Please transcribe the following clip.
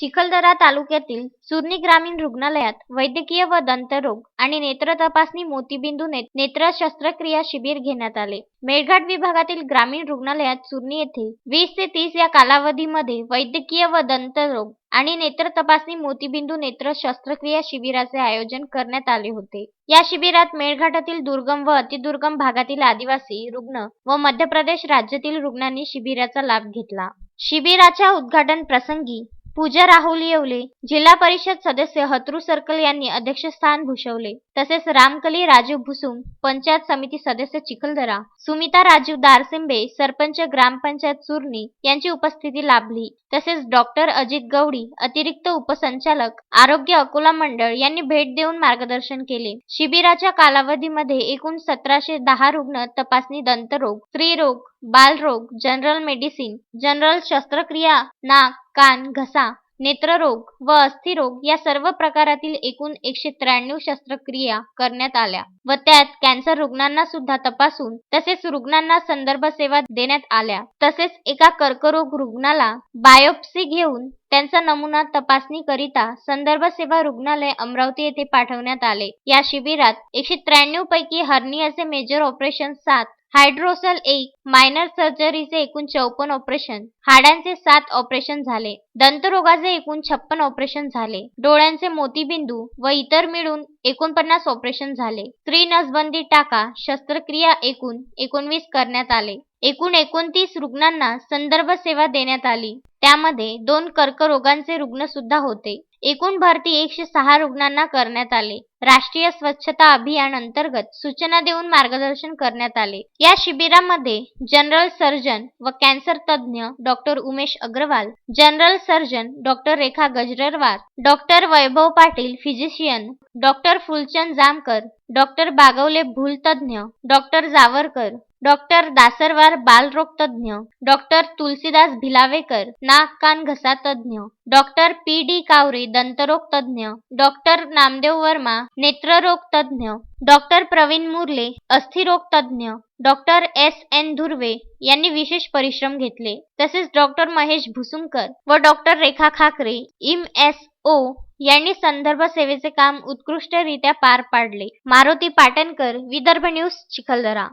चिखलदरा तालुक्यातील सुर्नी ग्रामीण रुग्णालयात वैद्यकीय व दंतरोग आणि नेत्र तपासणी मोतीबिंदू ने- नेत्र शस्त्रक्रिया शिबिर घेण्यात आले. मेळघाट विभागातील ग्रामीण रुग्णालयात सुर्णी येथे वीस ते तीस या कालावधीमध्ये वैद्यकीय व दंतरोग आणि नेत्र तपासणी मोतीबिंदू नेत्र शस्त्रक्रिया शिबिराचे आयोजन करण्यात आले होते. या शिबिरात मेळघाटातील दुर्गम व अतिदुर्गम भागातील आदिवासी रुग्ण व मध्य प्रदेश राज्यातील रुग्णांनी शिबिराचा लाभ घेतला. शिबिराच्या उद्घाटन प्रसंगी पूजा राहुल येवले जिल्हा परिषद सदस्य हत्रू सर्कल यांनी अध्यक्षस्थान भूषवले. तसेच रामकली राजू भुसुम पंचायत समिती सदस्य चिखलदरा सुमिता राजीव दारसिंबे सरपंच ग्रामपंचायत सुर्नी यांची उपस्थिती लाभली. तसेच डॉक्टर अजित गवडी अतिरिक्त उपसंचालक आरोग्य अकोला मंडळ यांनी भेट देऊन मार्गदर्शन केले. शिबिराच्या कालावधीमध्ये एकूण सतराशे दहा रुग्ण तपासणी दंतरोग स्त्रीरोग बालरोग जनरल मेडिसिन जनरल शस्त्रक्रिया नाक कान घसा नेत्ररोग व अस्थिरोग या सर्व प्रकारातील एकूण एकशे त्र्याण्णव शस्त्रक्रिया करण्यात आल्या व त्यात कॅन्सर रुग्णांना सुद्धा तपासून तसेच रुग्णांना संदर्भ सेवा देण्यात आल्या. तसेच एका कर्करोग रुग्णाला बायोप्सी घेऊन त्यांचा नमुना तपासणी करिता संदर्भ सेवा रुग्णालय अमरावती येथे पाठवण्यात आले. या शिबिरात एकशे त्र्याण्णव पैकी हर्नियाचे मेजर ऑपरेशन सात हायड्रोसल एक मायनर सर्जरीचे एकूण चौपन्न ऑपरेशन. हाडांचे सात ऑपरेशन झाले. दंतरोगाचे एकूण छप्पन ऑपरेशन झाले. डोळ्यांचे मोतीबिंदू व इतर मिळून एकोणपन्नास ऑपरेशन झाले. स्त्री नसबंदी टाका शस्त्रक्रिया एकूण एकोणवीस करण्यात आले. एकूण एकोणतीस रुग्णांना संदर्भ सेवा देण्यात आली. त्यामध्ये दोन कर्करोगांचे रुग्ण सुद्धा होते. एकूण भरती एकशे सहा रुग्णांना करण्यात आले. राष्ट्रीय स्वच्छता अभियान अंतर्गत सूचना देऊन मार्गदर्शन करण्यात आले. या शिबिरामध्ये जनरल सर्जन व कॅन्सर तज्ज्ञ doctor Umesh Agrawal general surgeon doctor Rekha Gajarwar doctor Vaibhav Patil physician doctor Phulchand Jamkar doctor Bagwale भूलतज्ञ doctor Jawarkar doctor Dasarwar बालरोग तज्ज्ञ डॉक्टर तुलसीदास भिलावेकर नाक कान घसा तज्ज्ञ डॉक्टर पी डी कावरे दंतरोग तज्ज्ञ डॉक्टर नामदेव वर्मा नेत्ररोग तज्ज्ञ डॉक्टर प्रवीण मुरले अस्थिरोग तज्ज्ञ डॉक्टर एस एन धुर्वे यांनी विशेष परिश्रम घेतले. तसेच डॉक्टर महेश भुसुंकर व डॉक्टर रेखा खाकरे इम एस ओ यांनी संदर्भ सेवेचे काम उत्कृष्टरित्या पार पाडले. मारुती पाटणकर विदर्भ न्यूज चिखलदरा.